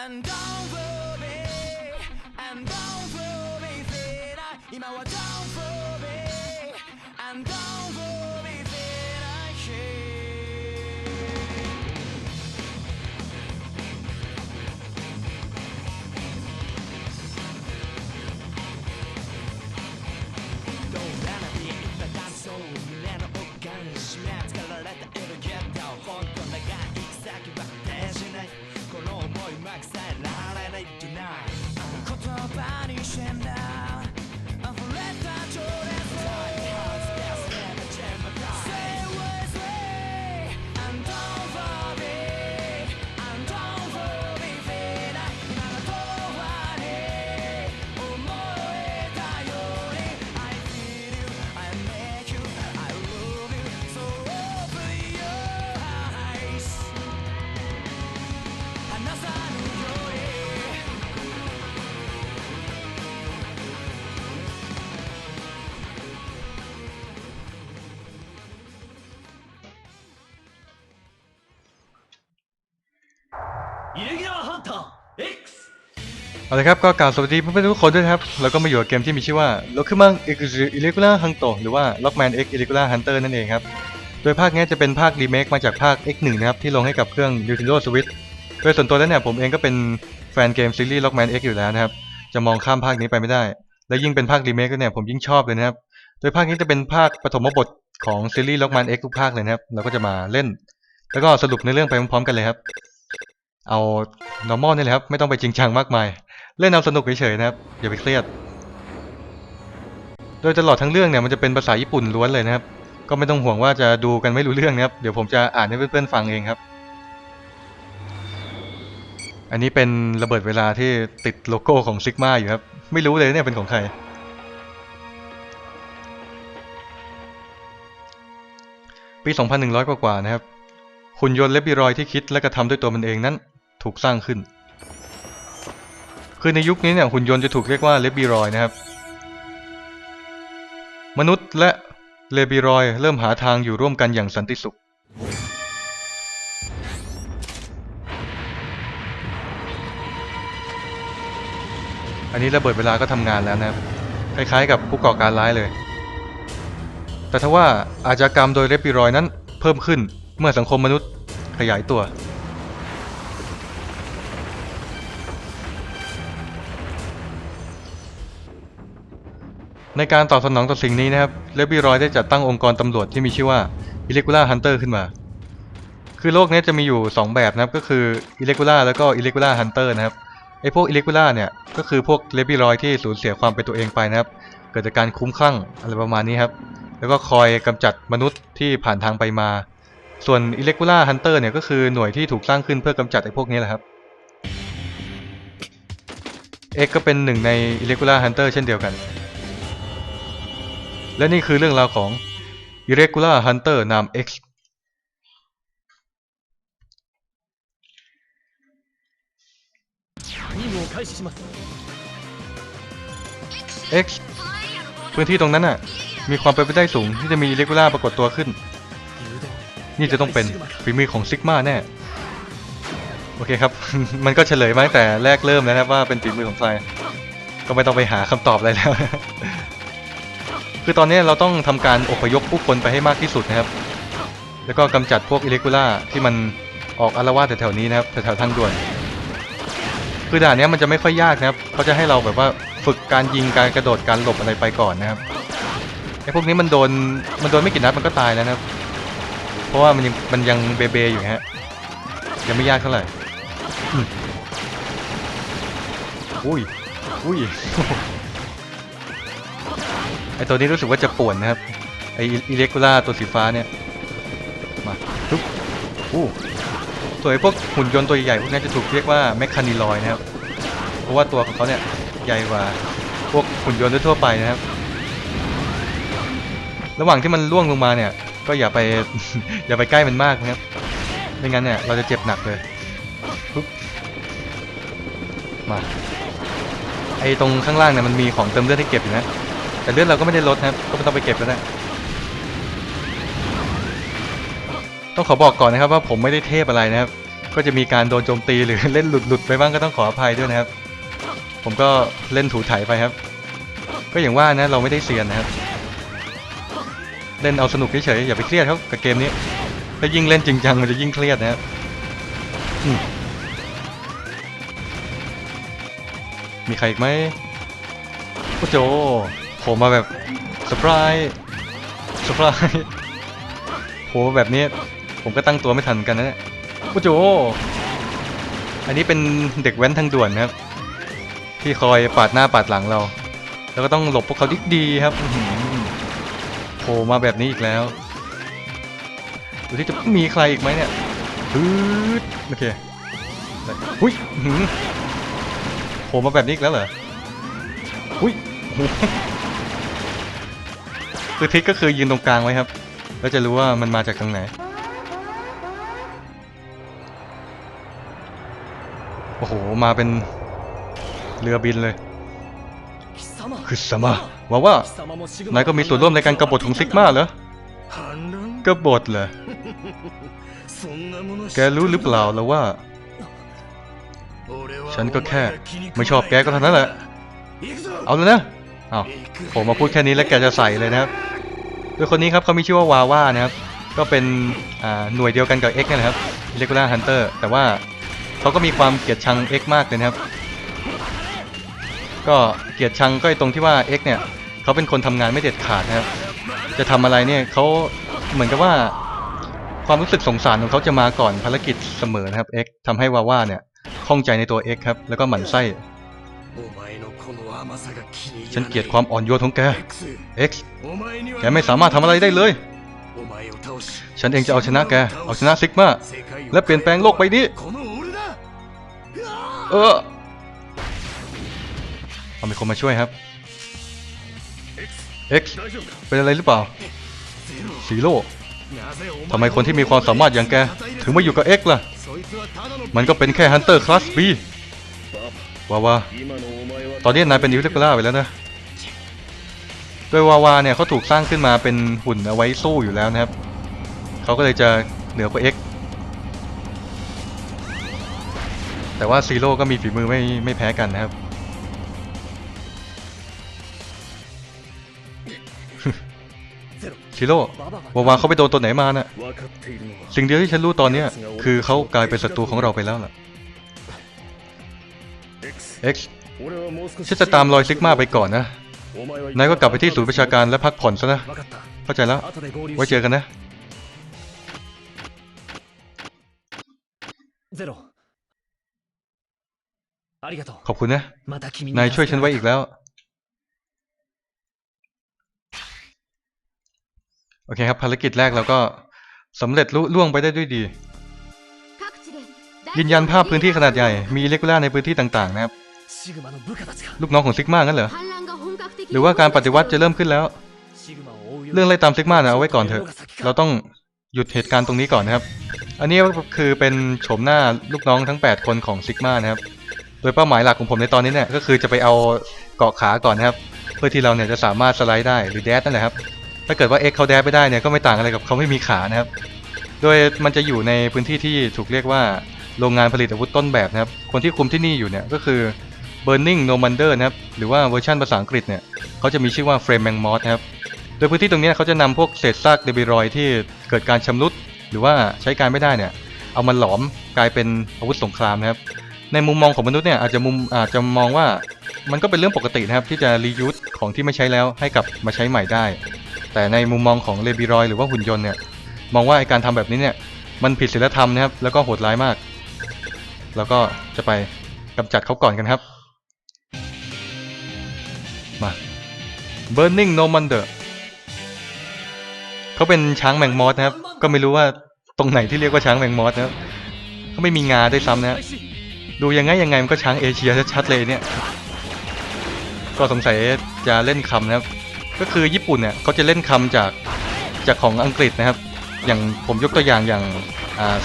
And don't fool me, and don't fool me, 今は Don't fool me, and เอาละครับก็กล่าวสวัสดีเพื่อนๆทุกคนด้วยครับ แล้วก็มาอยู่กับเกมที่มีชื่อว่า l o k u m a n X Irregular Hunter หรือว่า Lockman X Irregular Hunter นั่นเองครับ โดยภาคนี้จะเป็นภาครีเมคมาจากภาค X1 นะครับ ที่ลงให้กับเครื่อง Nintendo Switch โดยส่วนตัวแล้วเนี่ยผมเองก็เป็นแฟนเกมซีรีส์ Lockman X อยู่แล้วนะครับ จะมองข้ามภาคนี้ไปไม่ได้ และยิ่งเป็นภาครีเมคเนี่ยผมยิ่งชอบเลยนะครับ โดยภาคนี้จะเป็นภาคปฐมบทของซีรีส์ Lockman X ทุกภาคเลยนะครับ เราก็จะมาเล่น แล้วก็สรุปในเรื่องไปพร้อมๆกันเลยครับ เอา normal นี่แหละครับ ไม่ต้องไปจริงจังมากมาย เล่นเอาสนุกเฉยๆนะครับ อย่าไปเครียด โดยตลอดทั้งเรื่องเนี่ยมันจะเป็นภาษาญี่ปุ่นล้วนเลยนะครับ ก็ไม่ต้องห่วงว่าจะดูกันไม่รู้เรื่องนะครับ เดี๋ยวผมจะอ่านให้เพื่อนๆฟังเองครับ อันนี้เป็นระเบิดเวลาที่ติดโลโก้ของซิกมาอยู่ครับ ไม่รู้เลยเนี่ยเป็นของใคร ปี 2100 กว่าๆนะครับหุ่นยนต์แลบิรอยที่คิดและกระทำด้วยตัวมันเองนั้น ถูกสร้างขึ้น คือในยุคนี้เนี่ยหุ่นยนต์จะถูกเรียกว่าเลบิรอยนะครับ มนุษย์และเลบิรอยเริ่มหาทางอยู่ร่วมกันอย่างสันติสุข อันนี้ระเบิดเวลาก็ทำงานแล้วนะครับ คล้ายๆกับผู้ก่อการร้ายเลย แต่ทว่าอาชญากรรมโดยเลบิรอยนั้นเพิ่มขึ้นเมื่อสังคมมนุษย์ขยายตัว ในการตอบสนองต่อสิ่งนี้นะครับเลบิรอยได้จัดตั้งองค์กรตำรวจที่มีชื่อว่า Irregular Hunter ขึ้นมา คือโลกนี้จะมีอยู่ 2 แบบนะครับก็คือ Irregular แล้วก็ Irregular Hunter นะครับไอ้พวก Irregular เนี่ยก็คือพวกเลบิรอยที่สูญเสียความเป็นตัวเองไปนะครับ เกิดจากการคุ้มคลั่งอะไรประมาณนี้ครับแล้วก็คอยกำจัดมนุษย์ที่ผ่านทางไปมา ส่วน Irregular Hunter เนี่ยก็คือหน่วยที่ถูกสร้างขึ้นเพื่อกำจัดไอ้พวกนี้แหละครับ X ก็เป็นหนึ่งใน Irregular Hunter เช่นเดียวกัน และนี่คือเรื่องราวของ Irregular Hunter นาม X เอ็กซ์พื้นที่ตรงนั้นน่ะ มีความเป็นไปได้สูงที่จะมีเลกูล่าปรากฏตัวขึ้น นี่จะต้องเป็นฝีมือของซิกมาแน่ โอเคครับ มันก็เฉลยมาตั้งแต่แรกเริ่มแล้วนะว่าเป็นฝีมือของใครก็ไม่ต้องไปหาคำตอบอะไรแล้ว คือตอนนี้เราต้องทำการอพยพผู้คนไปให้มากที่สุดนะครับ แล้วก็กำจัดพวกอิเล็ก u ล่าที่มันออกอารวาสแถวๆนี้นะครับแถวๆทางด่วน คือด่านเนี้ยมันจะไม่ค่อยยากนะครับเขาจะให้เราแบบว่าฝึกการยิงการกระโดดการหลบอะไรไปก่อนนะครับไอ้พวกนี้มันโดนมันโดนไม่กี่นัดมันก็ตายแล้วนะครับ เพราะว่ามันยังมันยังเบเบอยู่ฮะยังไม่ยากเท่าไหร่อุ้ยอุ้ย ไอตัวนี้รู้สึกว่าจะป่วนนะครับ ไออิเล็ก u ล่าตัวสีฟ้าเนี่ย มาทุบอู้ส่วนไอพวกหุ่นยนต์ตัวใหญ่พวกนี้จะถูกเรียกว่าแมคคานิลอยนะครับ เพราะว่าตัวของเขาเนี่ยใหญ่กว่าพวกหุ่นยนต์ทั่วไปนะครับ ระหว่างที่มันล่วงลงมาเนี่ย ก็อย่าไปอย่าไปใกล้มันมากนะครับ ไม่งั้นเนี่ยเราจะเจ็บหนักเลยมาไอตรงข้างล่างเนี่ยมันมีของเติมเลือดให้เก็บอยู่นะ แต่เลือดเราก็ไม่ได้ลดนะครับก็ไม่ต้องไปเก็บแล้วนะต้องขอบอกก่อนนะครับว่าผมไม่ได้เทพอะไรนะครับ ก็จะมีการโดนโจมตีหรือเล่นหลุดหลุดไปบ้างก็ต้องขออภัยด้วยนะครับ ผมก็เล่นถูไถไปครับ ก็อย่างว่านะเราไม่ได้เซียนนะครับ เล่นเอาสนุกเฉยๆอย่าไปเครียดครับกับเกมนี้ถ้ายิ่งเล่นจริงจังมันจะยิ่งเครียดนะครับมีใครอีกไหมโอ้โจ ผล่มาแบบเซอร์ไพรส์เซอร์ไพรส์โผแบบนี้ผมก็ตั้งตัวไม่ทันเหมือนกันนะเนี่ยโอ้โจอันนี้เป็นเด็กแว้นทางด่วนนะครับ ที่คอยปาดหน้าปาดหลังเรา แล้วก็ต้องหลบพวกเขาดีๆครับโผล่มาแบบนี้อีกแล้วดูที่จะมีใครอีกไหมเนี่ยปื๊ดโอเคหุยหือโผล่มาแบบนี้อีกแล้วเหรอหุย คือทิกก็คือยืนตรงกลางไว้ครับ แล้วจะรู้ว่ามันมาจากทางไหน โอ้โห มาเป็นเรือบินเลย คือสมาว่าว่านายก็มีส่วนร่วมในการกรบฏของซิกมาเหรอกรบฏเหรอ แกรู้หรือเปล่าแล้วว่า ฉันก็แค่ ไม่ชอบแกก็เท่านั้นแหละ เอาเลยนะ เอาผมมาพูดแค่นี้แล้วแกจะใส่เลยนะครับโดยคนนี้ครับเขามีชื่อว่าวาว่านะครับ ก็เป็นหน่วยเดียวกันกับ X นี่นะครับ Regular Hunter แต่ว่าเขาก็มีความเกลียดชัง X มากเลยนะครับ ก็เกลียดชังก็ตรงที่ว่า X เนี่ยเขาเป็นคนทำงานไม่เด็ดขาดนะครับ จะทำอะไรเนี่ยเขาเหมือนกับว่า ความรู้สึกสงสารของเขาจะมาก่อนภารกิจเสมอนะครับ X ทำให้วาว่าเนี่ยข้องใจในตัว X ครับแล้วก็หมั่นไส้ ฉันเกลียดความอ่อนโยนของแก X แกไม่สามารถทำอะไรได้เลย ฉันเองจะเอาชนะแก เอาชนะซิกมา และเปลี่ยนแปลงโลกไปนี้ เออ เอามีคนมาช่วยครับ X เป็นอะไรหรือเปล่าสีโลทำไมคนที่มีความสามารถอย่างแก ถึงมาอยู่กับ X ล่ะ มันก็เป็นแค่ฮันเตอร์คลาส B วาวาตอนนี้นายเป็นอิเล็กล่าไปแล้วนะโดยวาวาเนี่ยเขาถูกสร้างขึ้นมาเป็นหุ่นเอาไว้สู้อยู่แล้วนะครับเขาก็เลยจะเหนือกว่าเ X แต่ว่าซีโร่ก็มีฝีมือไม่ไม่แพ้กันนะครับ ซีโร่วาวาเขาไปโดนตัวไหนมานะ่ะ สิ่งเดียวที่ฉันรู้ตอนนี้คือเขากลายเป็นศัตรูของเราไปแล้วล่ะ เอ็กซ์ฉันจะตามรอยซิกมาไปก่อนนะ นายก็กลับไปที่ศูนย์ประชาการและพักผ่อนซะนะ เข้าใจแล้ว ไว้เจอกันนะ ขอบคุณนะ นายช่วยฉันไว้อีกแล้ว โอเคครับ ภารกิจแรกเราก็สำเร็จลุล่วงไปได้ด้วยดียืนยันภาพพื้นที่ขนาดใหญ่ มีเลกูล่าในพื้นที่ต่างๆนะครับ ลูกน้องของซิกมางั้นเหรอ หรือว่าการปฏิวัติจะเริ่มขึ้นแล้ว เรื่องไล่ตามซิกมานะเอาไว้ก่อนเถอะ เราต้องหยุดเหตุการณ์ตรงนี้ก่อนนะครับ อันนี้คือเป็นโฉมหน้าลูกน้องทั้ง 8 คนของซิกมานะครับ โดยเป้าหมายหลักของผมในตอนนี้เนี่ยก็คือจะไปเอาเกาะขาก่อนนะครับ เพื่อที่เราเนี่ยจะสามารถสไลด์ได้หรือแดดนั่นแหละครับ ถ้าเกิดว่าเอ็กเขาแดดไม่ได้เนี่ยก็ไม่ต่างอะไรกับเขาไม่มีขานะครับ โดยมันจะอยู่ในพื้นที่ที่ถูกเรียกว่าโรงงานผลิตอาวุธต้นแบบนะครับ คนที่คุมที่นี่อยู่เนี่ยก็คือ Burning Nomander นะครับ หรือว่าเวอร์ชันภาษาอังกฤษเนี่ยเขาจะมีชื่อว่า Frame m a n m o s นะครับ โดยพื้นที่ตรงนี้เขาจะนำพวกเศษซากเดบิรอยที่เกิดการชำรุด หรือว่าใช้การไม่ได้เนี่ย เอามาหลอมกลายเป็นอาวุธสงครามนะครับ ในมุมมองของมนุษย์เนี่ยอาจจะมุมอาจจะมองว่ามันก็เป็นเรื่องปกตินะครับที่จะรียูสของที่ไม่ใช้แล้วให้กลับมาใช้ใหม่ได้ แต่ในมุมมองของเลบิรอยหรือว่าหุ่นยนต์เนี่ยมองว่าการทำแบบนี้เนี่ยมันผิดศีลธรรมนะครับแล้วก็โหดร้ายมาก แล้วก็จะไปกำจัดเขาก่อนกันครับ Burning Nomander เขาเป็นช้างแมงมอสนะครับ ก็ไม่รู้ว่าตรงไหนที่เรียกว่าช้างแมงมอสนะครับเขาไม่มีงาด้วยซ้ำนะดูยังไงยังไงมันก็ช้างเอเชียชัดๆเลยเนี่ย ก็สงสัยจะเล่นคำนะครับ ก็คือญี่ปุ่นเนี่ยเขาจะเล่นคำจากจากของอังกฤษนะครับ อย่างผมยกตัวอย่างอย่าง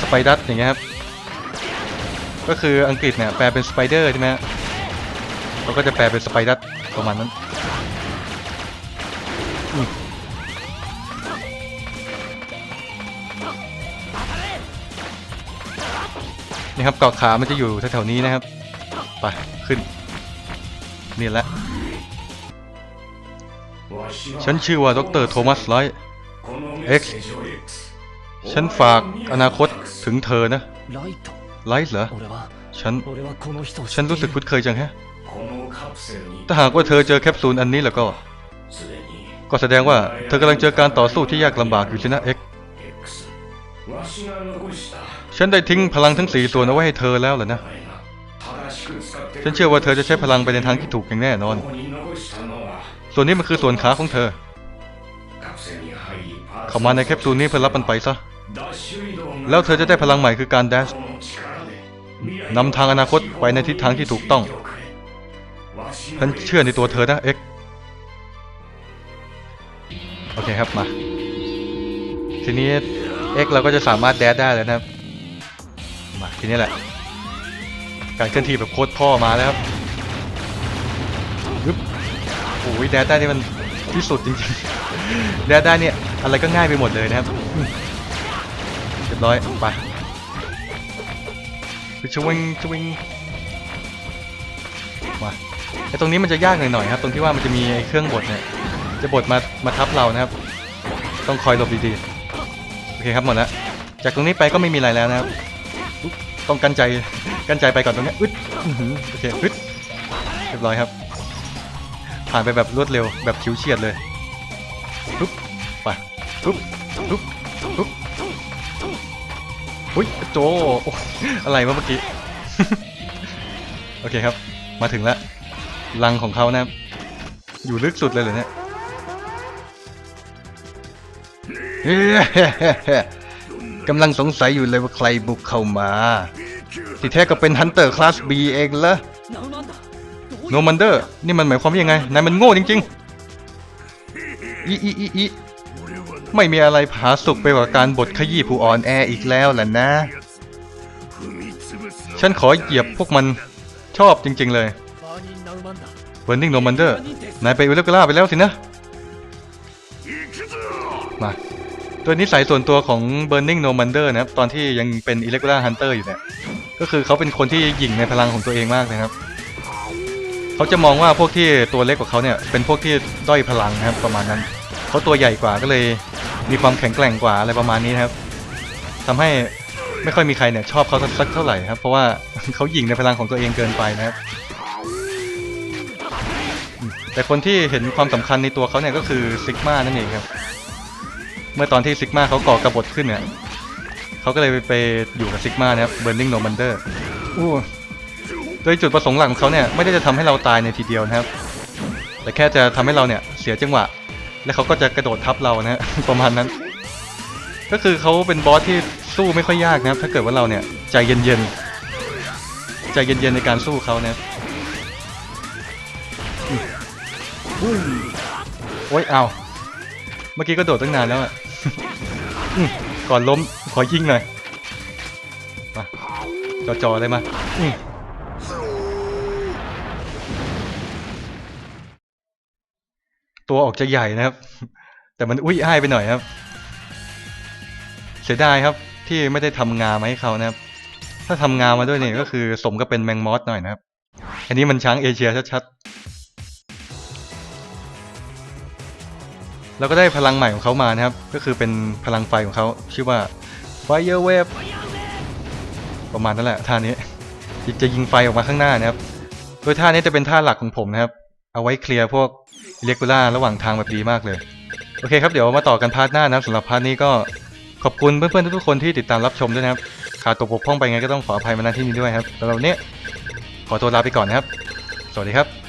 สไปดัสอย่างเงี้ยครับ ก็คืออังกฤษเนี่ยแปลเป็นสไปเดอร์ใช่ไหมเขาก็จะแปลเป็นสไปดัสประมาณนั้น อีกนะครับเกาะขา มันจะอยู่แถวๆนี้นะครับ ไป ขึ้น นี่แหละ ฉันชื่อว่าดรโทมัสไลท์เอ็กซ์ฉันฝากอนาคตถึงเธอนะ ไลท์เหรอ ฉัน ฉันรู้สึกคุ้นเคยจังฮะ ถ้าหากว่าเธอเจอแคปซูลอันนี้แล้วก็ ก็แสดงว่าเธอกำลังเจอการต่อสู้ที่ยากลำบากอยู่ชนะเอ็กฉันได้ทิ้งพลังทั้งสี่ส่วนเอาไว้ให้เธอแล้วล่ะนะ ฉันเชื่อว่าเธอจะใช้พลังไปในทางที่ถูกอย่างแน่นอน ส่วนนี้มันคือส่วนขาของเธอ เข้ามาในแคปซูลนี้เพื่อรับมันไปซะ แล้วเธอจะได้พลังใหม่คือการแดชนำทางอนาคตไปในทิศทางที่ถูกต้อง ฉันเชื่อในตัวเธอนะเอ็กซ์ เคครับมา ทีนี้ X เราก็จะสามารถแดดได้แล้วนะครับ มาทีนี้แหละ การเคลื่อนที่แบบโคตรพ่อมาแล้วครับยึบโอ้ยแดดได้นี่มันที่สุดจริงๆแดดได้เนี่ยอะไรก็ง่ายไปหมดเลยนะครับเรียบร้อยไปชวิงชวิงมาไอตรงนี้มันจะยากหน่อยๆครับ ตรงที่ว่ามันจะมีไอเครื่องบดเนี่ย จะบดมามาทับเรานะครับ ต้องคอยหลบดีๆ โอเคครับหมดแล้ว จากตรงนี้ไปก็ไม่มีอะไรแล้วนะครับ ต้องกันใจกันใจไปก่อนตรงนี้อึดอื้อหือโอเคอึดเรียบร้อยครับ ผ่านไปแบบรวดเร็วแบบชิวเฉียดเลยปุ๊บไปปุ๊บปุ๊บปุ๊บอุ้ยโจโอ้อะไรวะเมื่อกี้ โอเคครับ มาถึงแล้วรังของเขานะครับอยู่ลึกสุดเลยเหรอเนี่ย กำลังสงสัยอยู่เลยว่าใครบุกเข้ามาที่แท้ก็เป็นฮันเตอร์คลาสบีเองละโนมันเดอร์นี่มันหมายความว่ายังไง นายมันโง่จริงๆอีอีอีอีไม่มีอะไรผาสุกไปกว่าการบดขยี้ผู้อ่อนแออีกแล้วแหละนะ ฉันขอเหยียบพวกมันชอบจริง ๆ เลยเวิร์นิงโนมันเดอร์นายไปอุลกลาไปแล้วสินะ มา ตัวนิสัยส่วนตัวของ Burning No Mander นะครับ ตอนที่ยังเป็น Irregular Hunter อยู่เนี่ย ก็คือเขาเป็นคนที่หยิ่งในพลังของตัวเองมากนะครับ เขาจะมองว่าพวกที่ตัวเล็กกว่าเขาเนี่ย เป็นพวกที่ด้อยพลังนะครับประมาณนั้น เขาตัวใหญ่กว่าก็เลยมีความแข็งแกร่งกว่าอะไรประมาณนี้นครับทำให้ไม่ค่อยมีใครเนี่ยชอบเขาสักเท่าไหร่ครับ เพราะว่าเขาหยิ่งในพลังของตัวเองเกินไปนะครับ แต่คนที่เห็นความสำคัญในตัวเขาเนี่ยก็คือซิกมานั่นเองครับ เมื่อตอนที่ซิกมาเขาก่อกระบฏขึ้นเนี่ยเขาก็เลยไปไปอยู่กับซิกมานะครับ Burning No Mander อู้โดยจุดประสงค์หลักของเขาเนี่ยไม่ได้จะทำให้เราตายในทีเดียวนะครับ แต่แค่จะทำให้เราเนี่ยเสียจังหวะ และเขาก็จะกระโดดทับเรานะฮะประมาณนั้น ก็คือเขาเป็นบอสที่สู้ไม่ค่อยยากนะครับ ถ้าเกิดว่าเราเนี่ยใจเย็นๆใจเย็นๆในการสู้เขานะครับโอ้ยเอา เมื่อกี้ก็โดดตั้งนานแล้วอะก่อนล้มขอยิงหน่อยมาจอๆเลยมาตัวออกจะใหญ่นะครับ แต่มันอุ้ยอ้ายไปหน่อยครับ เสียดายครับ ที่ไม่ได้ทำงามาให้เขานะครับ ถ้าทำงามาด้วยเนี่ยก็คือสมกับเป็นแมงมอสหน่อยนะครับอันนี้มันช้างเอเชียชัดๆ แล้วก็ได้พลังใหม่ของเขามานะครับ ก็คือเป็นพลังไฟของเขาชื่อว่า Fire Wave ประมาณนั้นแหละท่านี้จะยิงไฟออกมาข้างหน้านะครับ โดยท่านี้จะเป็นท่าหลักของผมนะครับ เอาไว้เคลียร์พวกเ e กูล่าระหว่างทางแบบดีมากเลย โอเคครับเดี๋ยวมาต่อกันพาร์ทหน้านะครับสำหรับพาร์ทนี้ก็ขอบคุณเพื่อนๆทุกๆคนที่ติดตามรับชมด้วยนะครับ ขาดตกบกพร่องไปไงก็ต้องขออภัยมาณที่นี้ด้วยครับสำหรับวันนี้ขอตัวลาไปก่อนนะครับ สวัสดีครับ